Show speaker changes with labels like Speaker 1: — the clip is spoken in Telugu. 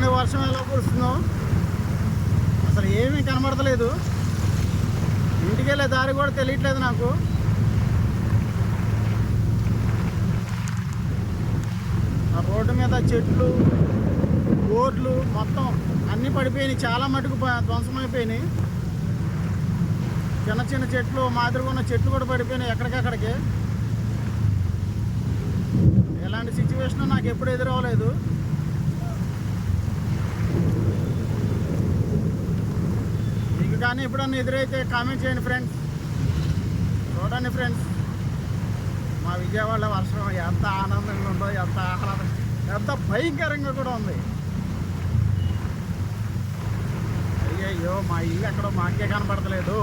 Speaker 1: చూడండి వర్షం ఎలా కురుస్తుందో అసలు ఏమీ కనబడతలేదు. ఇంటికి వెళ్ళే దారి కూడా తెలియట్లేదు నాకు. ఆ రోడ్డు మీద చెట్లు బోర్లు మొత్తం అన్నీ పడిపోయినాయి. చాలా మటుకు ధ్వంసమైపోయినాయి. చిన్న చిన్న చెట్లు మాదిరిగా ఉన్న చెట్లు కూడా పడిపోయినాయి ఎక్కడికక్కడికి. ఎలాంటి సిచ్యువేషన్ నాకు ఎప్పుడు ఎదురవ్వలేదు. మీకు కానీ ఎప్పుడన్నా ఎదురైతే కామెంట్ చేయండి ఫ్రెండ్స్ చూడండి ఫ్రెండ్స్ మా విజయవాడ వర్షం ఎంత ఆనందంగా ఉందో ఎంత ఆహ్లాదం. ఎంత భయంకరంగా కూడా ఉంది. అయ్యయ్యో మా ఇల్లు ఎక్కడో మాకే కనపడతలేదు.